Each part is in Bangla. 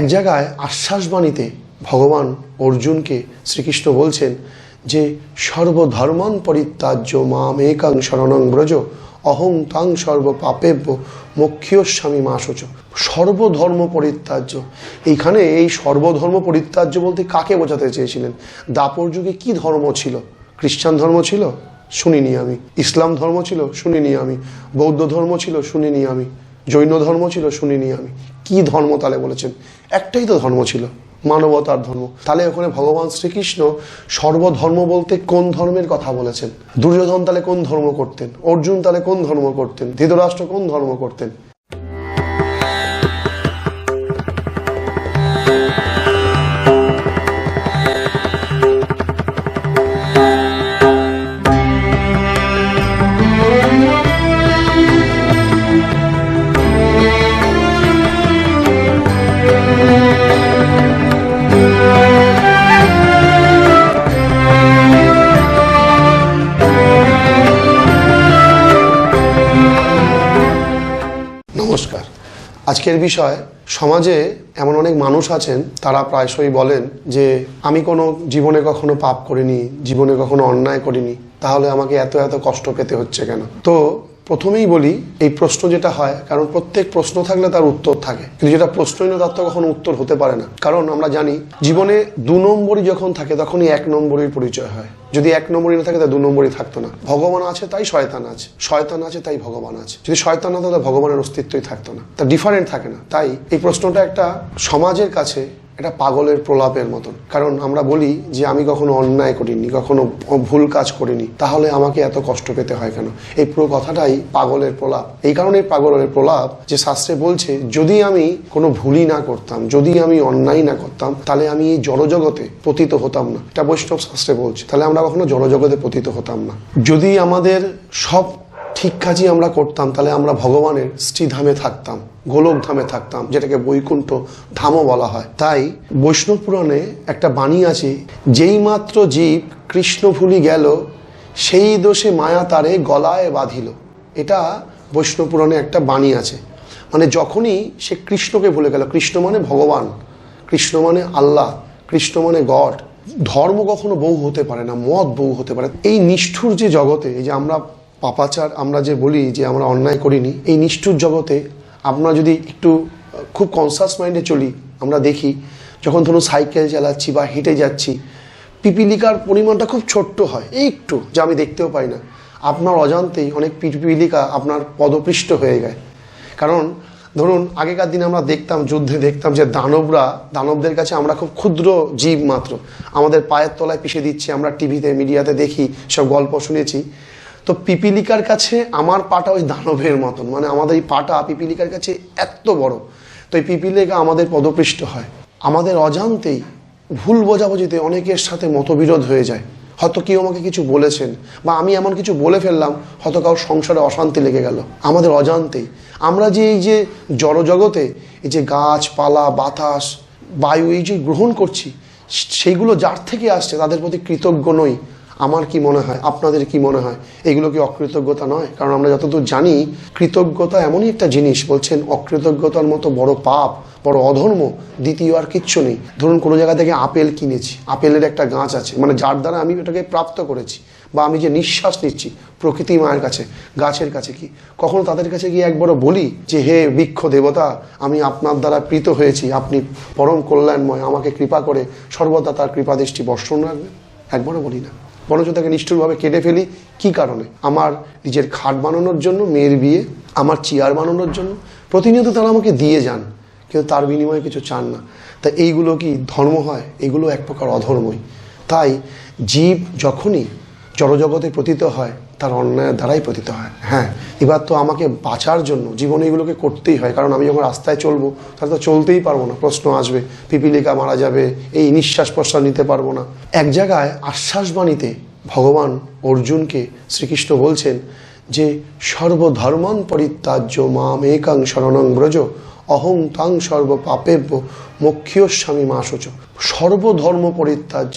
এক জায়গায় আশ্বাসবাণীতে ভগবান অর্জুনকে শ্রীকৃষ্ণ বলছেন যে সর্বধর্মান পরিত্যাজ্য মাম একাং শরণং ব্রজ, অহং তাং সর্ব পাপেব্য মোক্ষীয়স্বামী মাসোচ সর্বধর্ম পরিত্যাজ্য। এইখানে এই সর্বধর্ম পরিত্যাজ্য বলতে কাকে বোঝাতে চেয়েছিলেন? দাপর যুগে কি ধর্ম ছিল? খ্রিস্টান ধর্ম ছিল? শুনিনি আমি। ইসলাম ধর্ম ছিল? শুনিনি আমি। বৌদ্ধ ধর্ম ছিল? শুনিনি আমি। জৈন ধর্ম ছিল? শুনিনি আমি। কি ধর্ম তাহলে বলেছেন? একটাই তো ধর্ম ছিল, মানবতার ধর্ম। তাহলে ওখানে ভগবান শ্রীকৃষ্ণ সর্বধর্ম বলতে কোন ধর্মের কথা বলেছেন? দুর্যোধন তাহলে কোন ধর্ম করতেন? অর্জুন তাহলে কোন ধর্ম করতেন? ধৃতরাষ্ট্র কোন ধর্ম করতেন? আজকের বিষয়, সমাজে এমন অনেক মানুষ আছেন, তারা প্রায়শই বলেন যে, আমি কোনো জীবনে কখনো পাপ করিনি, জীবনে কখনো অন্যায় করিনি, তাহলে আমাকে এত এত কষ্ট পেতে হচ্ছে কেন? তো প্রথমেই বলি, এই প্রশ্ন যেটা হয়, কারণ প্রত্যেক প্রশ্ন থাকলে তার উত্তর থাকে। কিন্তু যেটা প্রশ্নই না তার তো কখনো উত্তর হতে পারে না। কারণ আমরা জানি, জীবনে দু নম্বরই যখন থাকে, তখনই এক নম্বরের পরিচয় হয়। যদি এক নম্বরই না থাকে তা দু নম্বরই থাকতো না। ভগবান আছে, তাই শয়তান আছে। শয়তান আছে, তাই ভগবান আছে। যদি শয়তান না তাহলে ভগবানের অস্তিত্বই থাকতো না। তা ডিফারেন্ট থাকে না। তাই এই প্রশ্নটা একটা সমাজের কাছে এটা পাগলের প্রলাপের মতন। কারণ আমরা বলি যে আমি কখনো অন্যায় করিনি, কখনো ভুল কাজ করিনি, তাহলে আমাকে এত কষ্ট পেতে হয় কেন? এই পুরো কথাটাই পাগলের প্রলাপ। এই কারণেই পাগলের প্রলাপ যে শাস্ত্রে বলছে, যদি আমি কোনো ভুলই না করতাম, যদি আমি অন্যায় না করতাম, তাহলে আমি এই জড়জগতে পতিত হতাম না। এটা বৈষ্ণব শাস্ত্রে বলছে, তাহলে আমরা কখনো জড়জগতে পতিত হতাম না। যদি আমাদের সব ঠিক কাজই আমরা করতাম, তাহলে আমরা ভগবানের শ্রীধামে থাকতাম গোলক ধামে থাকতাম, যেটাকে বৈকুণ্ঠ ধামও বলা হয়। তাই বৈষ্ণব পুরাণে একটা বাণী আছে, যেই মাত্র জীব কৃষ্ণ ভুলি গেল, সেই দোষে মায়া তারে গলায় বাঁধিল। এটা বৈষ্ণব পুরাণে একটা বাণী আছে। মানে যখনই সে কৃষ্ণকে ভুলে গেল, কৃষ্ণ মানে ভগবান, কৃষ্ণ মানে আল্লাহ, কৃষ্ণ মানে গড, ধর্ম কখনো বউ হতে পারে না, মদ বউ হতে পারে এই নিষ্ঠুর যে জগতে যে আমরা পাপাচার আমরা যে বলি যে আমরা অন্যায় করিনি, এই নিষ্ঠুর জগতে আমরা যদি একটু খুব কনসাস মাইন্ডে চলি, আমরা দেখি যখন ধরুন সাইকেল চালাচ্ছি বা হেঁটে যাচ্ছি, পিপিলিকার পরিমাণটা খুব ছোট্ট হয় এই একটু, যা আমি দেখতেও পাই না। আপনার অজান্তেই অনেক পিপিলিকা আপনার পদপৃষ্ট হয়ে যায়। কারণ, ধরুন, আগেকার দিনে আমরা দেখতাম, যুদ্ধে দেখতাম যে দানবরা, দানবদের কাছে আমরা খুব ক্ষুদ্র জীব মাত্র। আমাদের পায়ের তলায় পিষে দিচ্ছে, আমরা টিভিতে মিডিয়াতে দেখি, সব গল্প শুনেছি। তো পিপিলিকার কাছে আমার পাটা ওই দানবের মতন। মানে আমাদের এই পাটা পিপিলিকার কাছে এত বড়। তো এই পিপিলিকা আমাদের পদপৃষ্ট হয়। আমাদের অজান্তেই ভুল বোঝাবুঝিতে অনেকের সাথে মতবিরোধ হয়ে যায়। হয়তো কেউ আমাকে কিছু বলেছেন বা আমি এমন কিছু বলে ফেললাম, হয়তো কারোর সংসারে অশান্তি লেগে গেল। আমাদের অজান্তেই। আমরা যে এই যে জড়জগতে এই যে গাছপালা, বাতাস, বায়ু এই যে গ্রহণ করছি, সেইগুলো যার থেকে আসছে, তাদের প্রতি কৃতজ্ঞ নই। আমার কি মনে হয়? আপনাদের কি মনে হয়? এগুলো কি অকৃতজ্ঞতা নয়? কারণ আমরা যতদূর জানি, কৃতজ্ঞতা এমনই একটা জিনিস বলছেন, অকৃতজ্ঞতার মতো বড় পাপ, বড় অধর্ম, দ্বিতীয় আর কিচ্ছু নেই। ধরুন, কোনো জায়গা থেকে আপেল কিনেছি, আপেলের একটা গাছ আছে মানে যার দ্বারা আমি ওটাকে প্রাপ্ত করেছি, বা আমি যে নিঃশ্বাস নিচ্ছি প্রকৃতি মায়ের কাছে, গাছের কাছে কি? কখনো তাদের কাছে গিয়ে একবারও বলি যে, হে বৃক্ষ দেবতা, আমি আপনার দ্বারা প্রীত হয়েছি, আপনি পরম কল্যাণময়, আমাকে কৃপা করে সর্বদা তার কৃপাদৃষ্টি বর্ষণ রাখবেন? একবারও বলি না। বরঞ্চ তাকে নিষ্ঠুরভাবে কেটে ফেলি। কি কারণে? আমার নিজের খাট বানানোর জন্য, মেয়ের বিয়ে, আমার চেয়ার বানানোর জন্য। প্রতিনিয়ত তারা আমাকে দিয়ে যান, কিন্তু তার বিনিময়ে কিছু চান না। তা এইগুলো কি ধর্ম হয়? এগুলো এক প্রকার অধর্মই। তাই জীব যখনই জড়জগতে পতিত হয়, তার অন্যায়ের দ্বারাই পতিত হয়। হ্যাঁ এবার তো আমাকে বাঁচার জন্য জীবনে এগুলোকে করতেই হয়, কারণ আমি যখন রাস্তায় চলবো, তাহলে তো চলতেই পারব না, প্রশ্ন আসবে, পিপিলিকা মারা যাবে, এই নিঃশ্বাস প্রশ্বাস নিতে পারব না। এক জায়গায় আশ্বাসবাণীতে ভগবান অর্জুনকে শ্রীকৃষ্ণ বলছেন যে সর্বধর্মন পরিত্যাজ্য মাম একাং শরণং ব্রজ অহং তাং সর্ব পাপেব্য মোক্ষীয়স্বামী মাসোচ সর্বধর্ম পরিত্যাজ্য।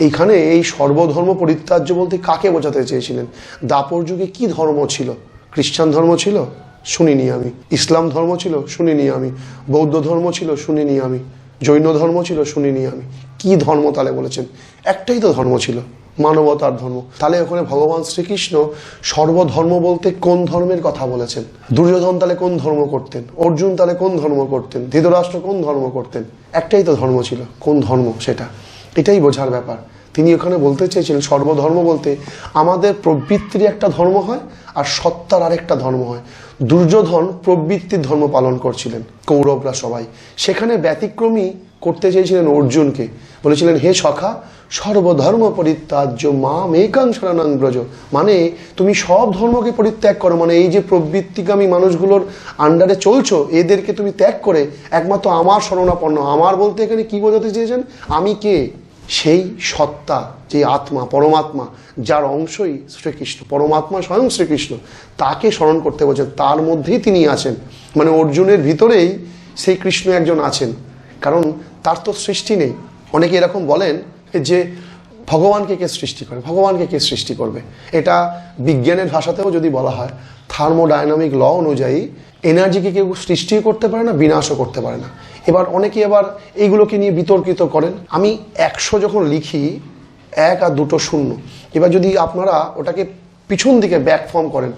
এইখানে এই সর্বধর্ম পরিত্যাজ্য বলতে কাকে বোঝাতে চেয়েছিলেন? দাপর যুগে কি ধর্ম ছিল? খ্রিস্টান ধর্ম ছিল? শুনিনি আমি। ইসলাম ধর্ম ছিল? শুনিনি আমি। বৌদ্ধ ধর্ম ছিল? শুনিনি আমি। জৈন ধর্ম ছিল? শুনিনি আমি। কি ধর্ম তাহলে বলেছেন? একটাই তো ধর্ম ছিল। মানবতার ধর্ম। তাহলে ওখানে ভগবান শ্রীকৃষ্ণ সর্বধর্ম বলতে কোন ধর্মের কথা বলেছেন? দুর্যোধন তাহলে কোন ধর্ম করতেন? অর্জুন তাহলে কোন ধর্ম করতেন? ধৃতরাষ্ট্র কোন ধর্ম করতেন? একটাই তো ধর্ম ছিল, কোন ধর্ম সেটা। এটাই বোঝার ব্যাপার। তিনি ওখানে বলতে চেয়েছিলেন, সর্বধর্ম বলতে আমাদের প্রবৃত্তির একটা ধর্ম হয় আর সত্তার আরেকটা ধর্ম হয়। দুর্যোধন প্রবৃত্তির ধর্ম পালন করছিলেন, কৌরবরা সবাই। সেখানে ব্যতিক্রমী করতে চেয়েছিলেন অর্জুনকে। বলেছিলেন, হে সখা, সর্বধর্ম পরিত্যাজ্য মা মেকাং শরণাং ব্রজ। মানে তুমি সব ধর্মকে পরিত্যাগ করো। মানে এই যে প্রবৃত্তিগামী মানুষগুলোর আন্ডারে চলছো, এদেরকে তুমি ত্যাগ করে একমাত্র আমার শরণাপন্ন। আমার বলতে এখানে কি বোঝাতে চেয়েছেন? আমি কে? সেই সত্তা যে আত্মা, পরমাত্মা, যার অংশই শ্রীকৃষ্ণ, পরমাত্মা স্বয়ং শ্রীকৃষ্ণ, তাকে স্মরণ করতে বলছেন। তার মধ্যেই তিনি আছেন। মানে অর্জুনের ভিতরেই সেই কৃষ্ণ একজন আছেন। কারণ তার তো সৃষ্টি নেই। অনেকে এরকম বলেন যে ভগবানকে কে সৃষ্টি করে? ভগবানকে কে সৃষ্টি করবে? এটা বিজ্ঞানের ভাষাতেও যদি বলা হয়, থার্মোডাইনামিক ল অনুযায়ী এনার্জিকে কেউ সৃষ্টিও করতে পারে না, বিনাশও করতে পারে না। এবার অনেকে এবার এইগুলোকে নিয়ে বিতর্কিত করেন। আমি একশো যখন লিখি, এক আর দুটো শূন্য। এবার যদি আপনারা ওটাকে পিছন দিকে ব্যাক ফর্ম করেন,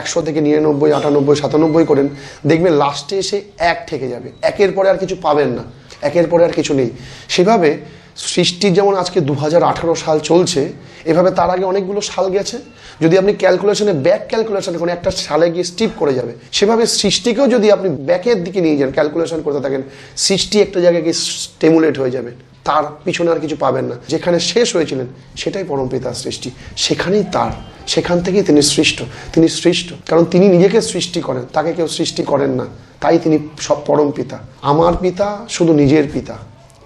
একশো থেকে নিরানব্বই, আটানব্বই, সাতানব্বই করেন, দেখবেন লাস্টে এসে এক থেকে যাবে। একের পরে আর কিছু পাবেন না। একের পরে আর কিছু নেই। সেভাবে সৃষ্টির যেমন আজকে দু হাজার আঠারো সাল চলছে, এভাবে তার আগে অনেকগুলো সাল গেছে। যদি আপনি ক্যালকুলেশনে ব্যাক ক্যালকুলেশন কোনো একটা সালে গিয়ে স্টিপ করে যাবে, সেভাবে সৃষ্টিকেও যদি আপনি ব্যাকের দিকে নিয়ে যান ক্যালকুলেশন করতে থাকেন, সৃষ্টি একটা জায়গায় গিয়ে স্টেমুলেট হয়ে যাবে। তার পিছনে আর কিছু পাবেন না। যেখানে শেষ হয়েছিলেন, সেটাই পরমপিতার সৃষ্টি। সেখানেই তার, সেখান থেকেই তিনি সৃষ্ট। তিনি সৃষ্ট। কারণ তিনি নিজেকে সৃষ্টি করেন, তাকে কেউ সৃষ্টি করেন না। তাই তিনি সব পরম পিতা। আমার পিতা শুধু নিজের পিতা।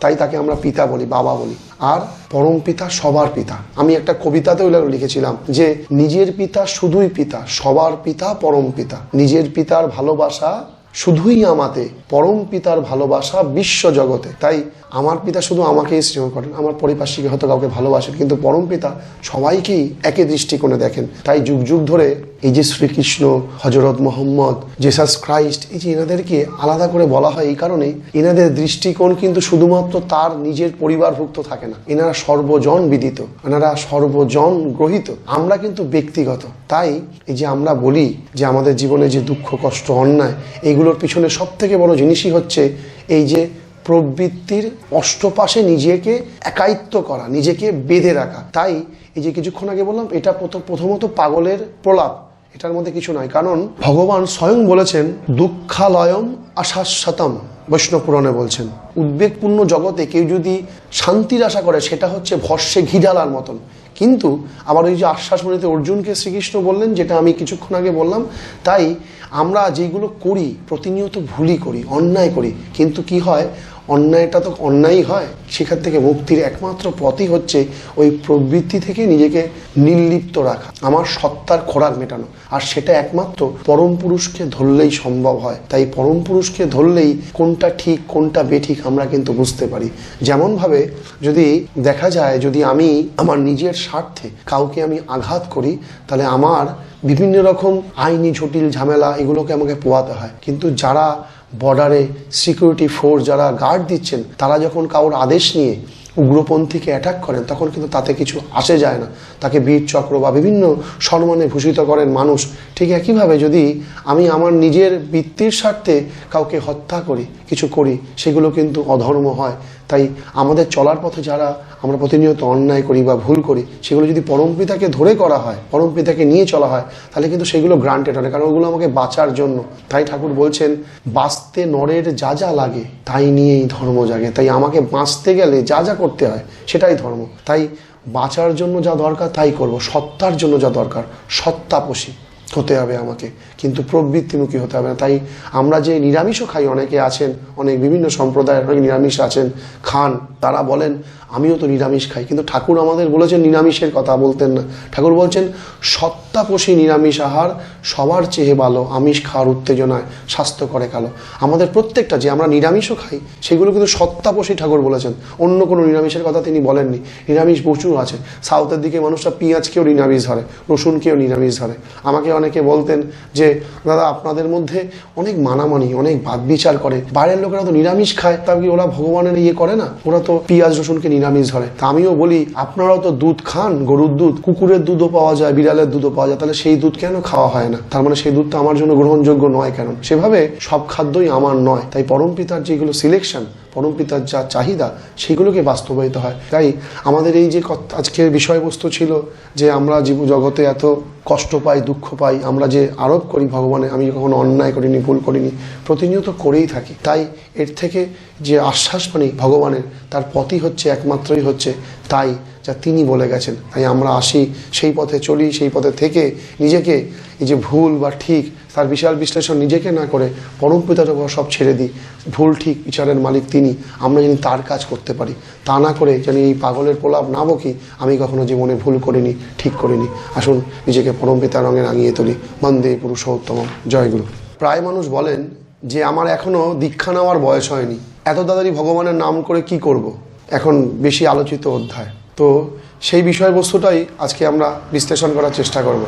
তাই তাকে আমরা পিতা বলি, বাবা বলি। আর পরম পিতা সবার পিতা। আমি একটা কবিতাতে এগুলো লিখেছিলাম যে, নিজের পিতা শুধুই পিতা, সবার পিতা পরম পিতা। নিজের পিতার ভালোবাসা শুধুই আমাতে। পরম পিতার ভালোবাসা বিশ্ব জগতে। তাই আমার পিতা শুধু আমাকেই স্নেহ করেন, আমার পরিপার্শ্বিকে হয়তো কাউকে ভালোবাসেন, কিন্তু পরম পিতা সবাইকেই একই দৃষ্টিকোণে দেখেন। তাই যুগ যুগ ধরে এই যে শ্রীকৃষ্ণ হজরত মোহাম্মদ জেসাস ক্রাইস্ট এই যে এনাদেরকে আলাদা করে বলা হয় এই কারণেই এনাদের দৃষ্টিকোণ কিন্তু শুধুমাত্র তার নিজের পরিবারভুক্ত থাকে না। এনারা সর্বজন বিদিত, এনারা সর্বজন গ্রহিত, আমরা কিন্তু ব্যক্তিগত। তাই এই যে আমরা বলি যে আমাদের জীবনে যে দুঃখ, কষ্ট, অন্যায় এগুলোর পিছনে সব থেকে বড় জিনিসই হচ্ছে এই যে প্রবৃত্তির অষ্টপাশে নিজেকে একায়িত্ব করা, নিজেকে বেঁধে রাখা। তাই এই যে কিছুক্ষণ আগে বললাম, এটা প্রথ- প্রথমত পাগলের প্রলাপ, এটার মধ্যে কিছু নয়। কারণ ভগবান স্বয়ং বলেছেন, দুঃখালয়ম আশাশ্বতম বৈষ্ণব পুরাণে বলছেন। উদ্বেগপূর্ণ জগতে কেউ যদি শান্তির আশা করে, সেটা হচ্ছে ভস্যে ঘি ঢালার মতন। কিন্তু আবার ওই যে আশ্বাস আশ্বাসমণিতে অর্জুনকে শ্রীকৃষ্ণ বললেন, যেটা আমি কিছুক্ষণ আগে বললাম, তাই আমরা যেগুলো করি প্রতিনিয়ত ভুলই করি অন্যায় করি কিন্তু কি হয়? অন্যায়টা তো অন্যায়ই হয়, সেখান থেকে মুক্তির একমাত্র পথই হচ্ছে ওই প্রবৃত্তি থেকে নিজেকে নির্লিপ্ত রাখা, আমার সত্তার খোরাক মেটানো। আর সেটা একমাত্র পরম পুরুষকে ধরলেই সম্ভব হয়। তাই পরম পুরুষকে ধরলেই কোনটা ঠিক, কোনটা বেঠিক আমরা কিন্তু বুঝতে পারি। যেমনভাবে যদি দেখা যায়, যদি আমি আমার নিজের স্বার্থে কাউকে আমি আঘাত করি, তাহলে আমার বিভিন্ন রকম আইনি জটিল ঝামেলা এগুলোকে আমাকে পোয়াতে হয়। কিন্তু যারা বর্ডারে সিকিউরিটি ফোর্স যারা গার্ড দিচ্ছেন, তারা যখন কারোর আদেশ নিয়ে উগ্রপন্থীকে অ্যাটাক করেন, তখন কিন্তু তাতে কিছু আসে যায় না। তাকে বীর চক্র বা বিভিন্ন সম্মানে ভূষিত করেন মানুষ। ঠিক একইভাবে যদি আমি আমার নিজের বৃত্তির স্বার্থে কাউকে হত্যা করি, কিছু করি, সেগুলো কিন্তু অধর্ম হয়। তাই আমাদের চলার পথে যারা আমরা প্রতিনিয়ত অন্যায় করি বা ভুল করি, সেগুলো যদি পরমপিতাকে ধরে করা হয় পরমপিতাকে নিয়ে চলা হয়, তাহলে কিন্তু সেগুলো গ্রান্টেড হয় কারণ ওগুলো আমাকে বাঁচার জন্য। তাই ঠাকুর বলছেন, বাঁচতে নরের যা যা লাগে, তাই নিয়েই ধর্ম জাগে। তাই আমাকে বাঁচতে গেলে যা যা করতে হয়, সেটাই ধর্ম। তাই বাঁচার জন্য যা দরকার, তাই করব। সত্তার জন্য যা দরকার, সত্তাপোষী। হতে হবে আমাকে। কিন্তু প্রবৃত্তিমুখী হতে হবে না। তাই আমরা যে নিরামিষও খাই, অনেকে আছেন, অনেক বিভিন্ন সম্প্রদায়ের অনেক নিরামিষ আছেন, খান, তারা বলেন, আমিও তো নিরামিষ খাই। কিন্তু ঠাকুর আমাদের বলেছেন নিরামিষের কথা, বলতেন না। ঠাকুর বলছেন, সত্য সত্তাপোষী নিরামিষ আহার সবার চেয়ে ভালো, আমিষ খাওয়ার উত্তেজনায় স্বাস্থ্য করে কালো। আমাদের প্রত্যেকটা যে আমরা নিরামিষও খাই, সেগুলো কিন্তু সত্তাপোষী ঠাকুর বলেছেন। অন্য কোনো নিরামিষের কথা তিনি বলেননি। নিরামিষ প্রচুর আছে। সাউথের দিকে মানুষরা পেঁয়াজকেও নিরামিষ ধরে, রসুনকেও নিরামিষ ধরে। আমাকে অনেকে বলতেন যে, দাদা, আপনাদের মধ্যে অনেক মানামানি, অনেক বাদ বিচার করে। বাইরের লোকেরা তো নিরামিষ খায়, তা কি ওরা ভগবানের ইয়ে করে না? ওরা তো পেঁয়াজ, রসুনকে নিরামিষ ধরে। তা আমিও বলি, আপনারাও তো দুধ খান, গরুর দুধ। কুকুরের দুধও পাওয়া যায়, বিড়ালের দুধও পাওয়া যায়, তাহলে সেই দুধ কেন খাওয়া হয় না? তার মানে সেই দুধটা আমার জন্য গ্রহণযোগ্য নয় কেন? সেভাবে সব খাদ্যই আমার নয়। তাই পরম পিতার যেগুলো সিলেকশন পরম পিতার যা চাহিদা, সেগুলোকে বাস্তবায়িত হয়। তাই আমাদের এই যে আজকের বিষয়বস্তু ছিল যে আমরা জীব জগতে এত কষ্ট পাই, দুঃখ পাই, আমরা যে আরোপ করি ভগবানে, আমি কখনো অন্যায় করিনি, ভুল করিনি, প্রতিনিয়ত করেই থাকি। তাই এর থেকে যে আশ্বাস পানি ভগবানের, তার পথই হচ্ছে একমাত্রই হচ্ছে তাই যা তিনি বলে গেছেন। তাই আমরা আসি সেই পথে চলি, সেই পথে থেকে নিজেকে এই যে ভুল বা ঠিক তার বিশাল বিশ্লেষণ নিজেকে না করে পরম পিতার উপর সব ছেড়ে দিই। ভুল ঠিক বিচারের মালিক তিনি। আমরা যেন তার কাজ করতে পারি। তা না করে যেন এই পাগলের প্রলাপ না বকি আমি কখনো জীবনে ভুল করিনি, ঠিক করিনি। আসুন নিজেকে পরম পিতার রঙে রাঙিয়ে তুলি। বন্দে পুরুষোত্তম জয়গুরু প্রায় মানুষ বলেন যে, আমার এখনও দীক্ষা নেওয়ার বয়স হয়নি। এত তাড়াতাড়ি ভগবানের নাম করে কি করব। এখন বেশি আলোচিত অধ্যায়। তো সেই বিষয়বস্তুটাই আজকে আমরা বিশ্লেষণ করার চেষ্টা করব।